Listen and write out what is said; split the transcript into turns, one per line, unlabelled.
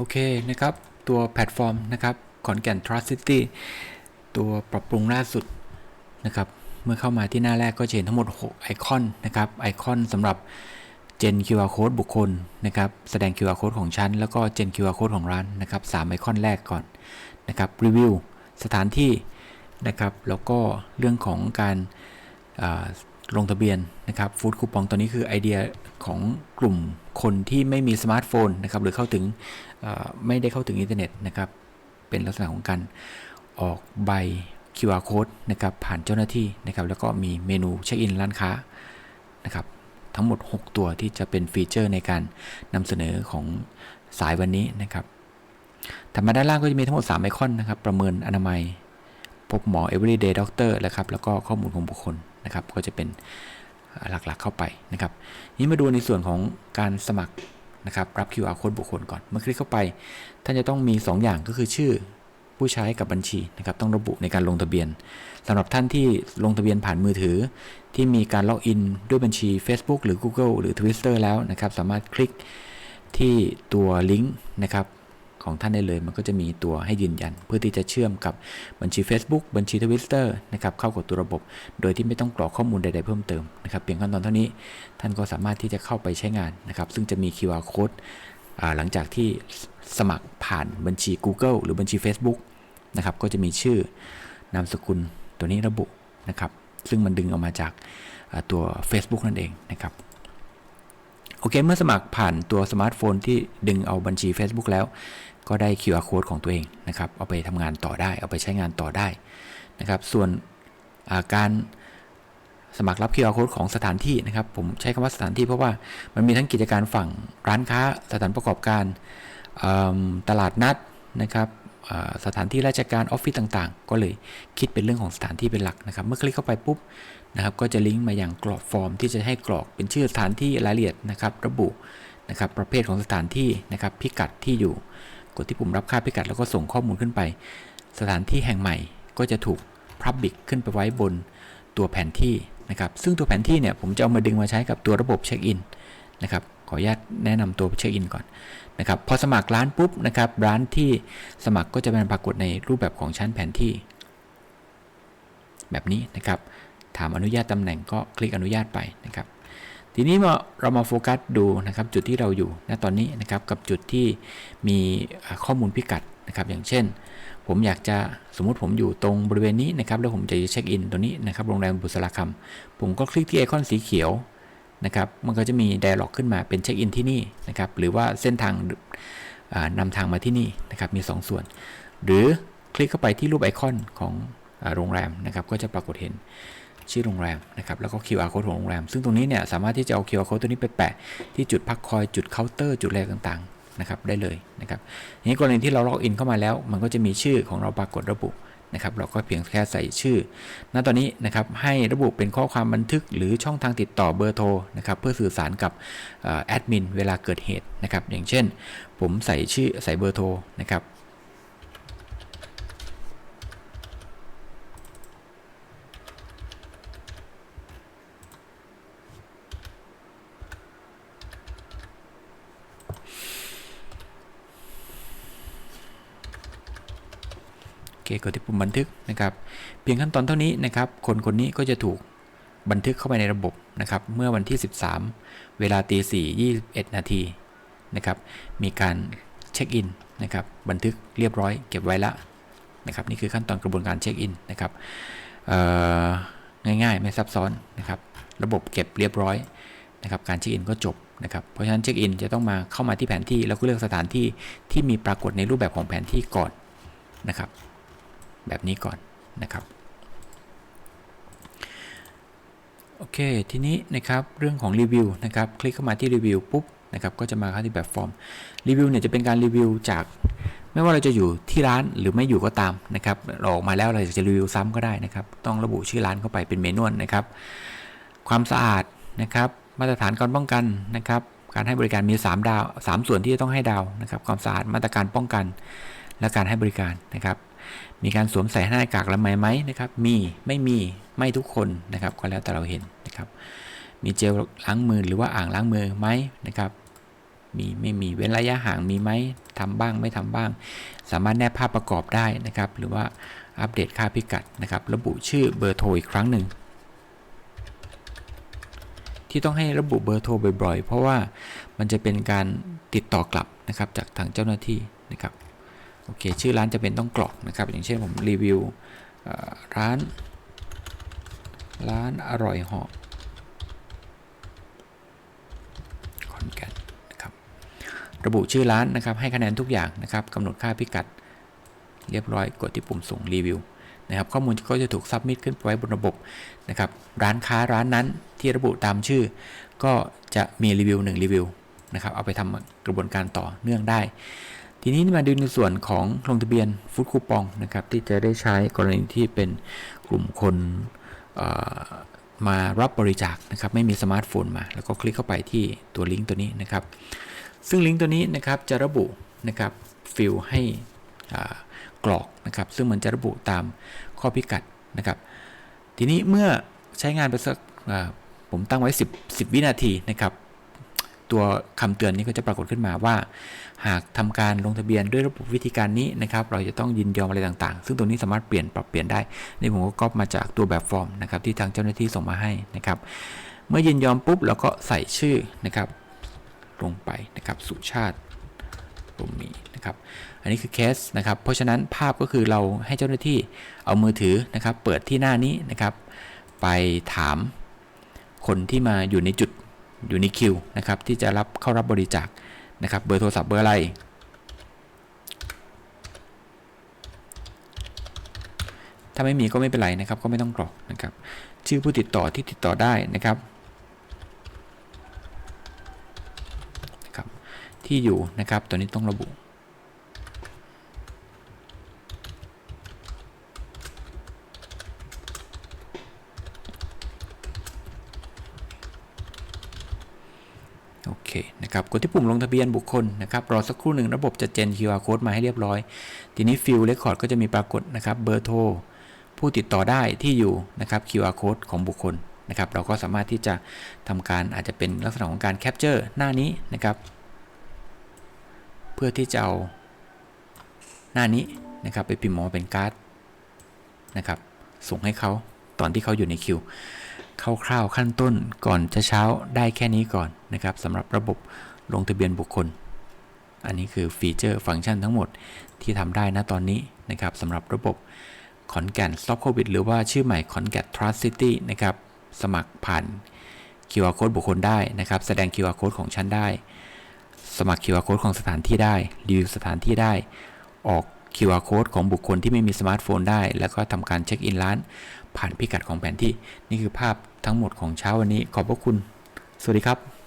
โอเคนะครับ ตัวแพลตฟอร์มนะครับขอนแก่น Trust City ตัวปรับปรุงล่าสุดนะครับ เมื่อเข้ามาที่หน้าแรกก็จะเห็นทั้งหมด 6 ไอคอนนะครับ ไอคอนสำหรับ Gen QR Code บุคคลนะครับ แสดง QR Code ของชั้น แล้วก็ Gen QR Code ของร้านนะครับ3ไอคอนแรกก่อนนะครับรีวิวสถานที่นะครับ แล้วก็เรื่องของการ ลงทะเบียนนะครับฟู้ดคูปองตัวนี้คือไอเดียของกลุ่มคนที่ไม่มีสมาร์ทโฟนนะครับหรือเข้าถึงไม่ได้เข้าถึงอินเทอร์เน็ตนะครับเป็นลักษณะของการออกใบ QR code นะครับผ่านเจ้าหน้าที่นะครับแล้วก็มีเมนูเช็คอินร้านค้านะครับทั้งหมด 6 ตัวที่จะเป็นฟีเจอร์ในการนำเสนอของสายวันนี้นะครับถัดมาด้านล่างก็จะมีทั้งหมด 3 ไอคอนนะครับประเมินอนามัย พบหมอ everyday doctor นะครับแล้วก็ข้อมูลของบุคคล นะครับ ก็จะเป็นหลักๆเข้าไปนะครับ นี้มาดูในส่วนของการสมัครนะครับ รับ QR code บุคคลก่อน เมื่อคลิกเข้าไป ท่านจะต้องมี 2 อย่างก็คือชื่อผู้ใช้กับบัญชีนะครับ ต้องระบุในการลงทะเบียนสำหรับท่านที่ลงทะเบียนผ่านมือถือ ที่มีการล็อกอินด้วยบัญชี Facebook หรือ Google หรือ Twitter แล้วนะครับ สามารถคลิกที่ตัวลิงก์นะครับ ของท่านได้เลย มันก็จะมีตัวให้ยืนยัน เพื่อที่จะเชื่อมกับบัญชี Facebook บัญชี Twitter นะครับเข้ากับตัวระบบ โดยที่ไม่ต้องกรอกข้อมูลใดๆเพิ่มเติมนะครับเพียงขั้นตอนเท่านี้ท่านก็สามารถที่จะเข้าไปใช้งานนะครับซึ่งจะมี QR code หลังจากที่สมัครผ่านบัญชี Google หรือบัญชี Facebook นะครับก็จะมีชื่อนามสกุลตัวนี้ระบุนะครับซึ่งมันดึงออกมาจากตัว Facebook นั่นเองนะครับโอเค เมื่อสมัครผ่านตัวสมาร์ทโฟนที่ดึงเอาบัญชี Facebook แล้ว ก็ได้ QR code ของตัวเองนะครับเอาไปทำงานต่อได้ เอาไปใช้งานต่อได้นะครับส่วนาการสมัครรับ QR code ของสถานที่นะครับ ผมใช้คำว่าสถานที่เพราะว่ามันมีทั้งกิจการฝั่งร้านค้า สถานประกอบการตลาดนัดนะครับสถานที่ราชการออฟฟิศต่างๆ ก็เลยคิดเป็นเรื่องของสถานที่เป็นหลักนะครับ เมื่อคลิกเข้าไปปุ๊บนะครับ ก็จะลิงก์มาอย่างกรอกฟอร์ม ที่จะให้กรอกเป็นชื่อสถานที่รายละเอียดนะครับ ระบุนะครับประเภทของสถานที่นะครับพิกัดที่อยู่ กดที่ปุ่มรับค่าพิกัดแล้วก็ส่งข้อมูลขึ้นไป สถานที่แห่งใหม่ก็จะถูก Public ขึ้นไปไว้บนตัวแผนที่นะครับ ซึ่งตัวแผนที่เนี่ยผมจะเอามาดึงมาใช้กับตัวระบบเช็คอินนะครับ ขออนุญาตแนะนำตัวเช็คอินก่อนนะครับ พอสมัครร้านปุ๊บนะครับ ร้านที่สมัครก็จะเป็นปรากฏในรูปแบบของชั้นแผนที่ แบบนี้นะครับ ถามอนุญาตตำแหน่งก็คลิกอนุญาตไปนะครับ ทีนี้มาเรามาโฟกัสดูนะครับจุดที่เราอยู่ณตอนนี้นะครับกับจุดที่มีข้อมูลพิกัดนะครับ อย่างเช่น ผมอยากจะสมมุติผมอยู่ตรงบริเวณนี้นะครับ แล้วผมจะเช็คอินตัวนี้นะครับโรงแรมบุษราคำผมก็คลิกที่ไอคอนสีเขียวนะครับมันก็จะมี dialog ขึ้นมาเป็นเช็คอินที่นี่นะครับหรือว่าเส้นทางอ่านำทางมาที่นี่นะครับมี2ส่วน หรือคลิกเข้าไปที่รูปไอคอนของอโรงแรมนะครับก็จะปรากฏเห็น ชื่อโรงแรมนะครับแล้วก็ QR code ของโรงแรม ซึ่งตรงนี้เนี่ยสามารถที่จะเอา QR code ตัวนี้ไปแปะที่จุดพักคอยจุดเคาน์เตอร์จุดอะไรต่างๆนะครับได้เลยนะครับทีนี้กรณีที่เราล็อกอินเข้ามาแล้ว มันก็จะมีชื่อของเราปรากฏระบุนะครับเราก็เพียงแค่ใส่ชื่อ ณ ตอนนี้นะครับให้ระบุเป็นข้อความบันทึกหรือช่องทางติดต่อเบอร์โทรนะครับเพื่อสื่อสารกับแอดมินเวลาเกิดเหตุนะครับอย่างเช่น ผมใส่ชื่อใส่เบอร์โทรนะครับ เคกดที่ปุ่มบันทึกนะครับ เพียงขั้นตอนเท่านี้นะครับ คนคนนี้ก็จะถูกบันทึกเข้าไปในระบบนะครับ เมื่อวันที่ 13 เวลาตี4 21 นาทีนะครับ มีการเช็คอินนะครับ บันทึกเรียบร้อยเก็บไว้ละนะครับ นี่คือขั้นตอนกระบวนการเช็คอินนะครับง่ายๆ ไม่ซับซ้อนนะครับ ระบบเก็บเรียบร้อยนะครับ การเช็คอินก็จบนะครับ เพราะฉะนั้นเช็คอินจะต้องมาเข้ามาที่แผนที่แล้วก็เลือกสถานที่ที่มีปรากฏในรูปแบบของแผนที่ก่อนนะครับ แบบนี้ก่อนนะครับโอเค ทีนี้นะครับเรื่องของรีวิวนะครับคลิกเข้ามาที่รีวิวปุ๊บนะครับก็จะมาเข้าที่แบบฟอร์มรีวิวเนี่ยจะเป็นการรีวิวจาก ไม่ว่าเราจะอยู่ที่ร้านหรือไม่อยู่ก็ตามนะครับเราออกมาแล้วเราจะรีวิวซ้ำก็ได้นะครับ ต้องระบุชื่อร้านเข้าไปเป็นเมนูนะครับ ความสะอาดนะครับมาตรฐานการป้องกันนะครับ การให้บริการมี 3 ดาว 3 ส่วนที่จะต้องให้ดาวนะครับ ความสะอาดมาตรการป้องกัน และการให้บริการนะครับ มีการสวมใส่หน้ากากอนามัยไหมนะครับ มีไม่มีไม่ทุกคนนะครับ ก็แล้วแต่เราเห็นนะครับ มีเจลล้างมือหรือว่าอ่างล้างมือไหมนะครับมีไม่มีเว้นระยะห่างมีไหมทำบ้างไม่ทำบ้าง สามารถแนบภาพประกอบได้นะครับ หรือว่าอัปเดตค่าพิกัดนะครับ ระบุชื่อเบอร์โทรอีกครั้งหนึ่งที่ต้องให้ระบุเบอร์โทรบ่อยๆ เพราะว่ามันจะเป็นการติดต่อกลับนะครับจากทางเจ้าหน้าที่นะครับ โอเค ชื่อร้านจะเป็นต้องกรอกนะครับ อย่างเช่นผมรีวิวร้าน ร้านอร่อยหาะขอนแกนนะครับ ระบุชื่อร้านนะครับ ให้คะแนนทุกอย่างนะครับกำหนดค่าพิกัด เรียบร้อยกดที่ปุ่มส่งรีวิวนะครับข้อมูลก็จะถูกซับมิดขึ้นไว้บนระบบนะครับร้านค้าร้านนั้นที่ระบุตามชื่อ ก็จะมีรีวิว1รีวิวนะครับเอาไปทำกระบวนการต่อเนื่องได้ ทีนี้มาดูในส่วนของลงทะเบียนฟู้ดคูปองนะครับที่จะได้ใช้กรณีที่เป็นกลุ่มคนมารับบริจาคนะครับไม่มีสมาร์ทโฟนมา แล้วก็คลิกเข้าไปที่ตัวลิงก์ตัวนี้นะครับ ซึ่งลิงก์ตัวนี้นะครับจะระบุนะครับฟิลให้กรอกนะครับ ซึ่งมันจะระบุตามข้อพิกัดนะครับ ทีนี้เมื่อใช้งานไปสักผมตั้งไว้ 10 10 วินาทีนะครับ ตัวคำเตือนนี้ก็จะปรากฏขึ้นมาว่า หากทำการลงทะเบียนด้วยระบบวิธีการนี้นะครับ เราจะต้องยินยอมอะไรต่างๆ ซึ่งตรงนี้สามารถเปลี่ยนปรับเปลี่ยนได้นี่ผมก็ก๊อปมาจากตัวแบบฟอร์มนะครับที่ทางเจ้าหน้าที่ส่งมาให้นะครับ เมื่อยินยอมปุ๊บเราก็ใส่ชื่อนะครับ ลงไปนะครับสุชาติรมมีนะครับ อันนี้คือเคสนะครับ เพราะฉะนั้นภาพก็คือเราให้เจ้าหน้าที่เอามือถือนะครับ เปิดที่หน้านี้นะครับ ไปถามคนที่มาอยู่ในจุด อยู่ในคิวนะครับที่จะรับเข้ารับบริจาคนะครับเบอร์โทรศัพท์เบอร์อะไรถ้าไม่มีก็ไม่เป็นไรนะครับ ก็ไม่ต้องกรอกนะครับ ชื่อผู้ติดต่อที่ติดต่อได้นะครับนะครับ ที่อยู่นะครับตัวนี้ต้องระบุ โอเคนะครับกดที่ปุ่มลงทะเบียนบุคคลนะครับรอสักครู่หนึ่งระบบจะเจน QR code มาให้เรียบร้อย ทีนี้ฟิลเรคคอร์ดก็จะมีปรากฏนะครับเบอร์โทรผู้ติดต่อได้ที่อยู่นะครับ QR code ของบุคคลนะครับเราก็สามารถที่จะทำการอาจจะเป็นลักษณะของการแคปเจอร์หน้านี้นะครับ เพื่อที่จะเอาหน้านี้นะครับไปพิมพ์ออกมาเป็นการ์ดนะครับส่งให้เขาตอนที่เขาอยู่ในคิว คร่าวๆขั้นต้นก่อนจะเช้าได้แค่นี้ก่อนนะครับสำหรับระบบลงทะเบียนบุคคล อันนี้คือฟีเจอร์ฟังก์ชันทั้งหมดที่ทำได้นะตอนนี้นะครับสำหรับระบบขอนแก่น Stop COVID หรือว่าชื่อใหม่ขอนแก่น Trust City นะครับสมัครผ่าน QR code บุคคลได้นะครับแสดง QR code ของฉันได้ สมัคร QR code ของสถานที่ได้รีวิวสถานที่ได้ ออก QR code ของบุคคลที่ไม่มีสมาร์ทโฟนได้ แล้วก็ทำการเช็คอินร้าน ผ่านพิกัดของแผนที่ นี่คือภาพทั้งหมดของเช้าวันนี้ ขอบพระคุณ สวัสดีครับ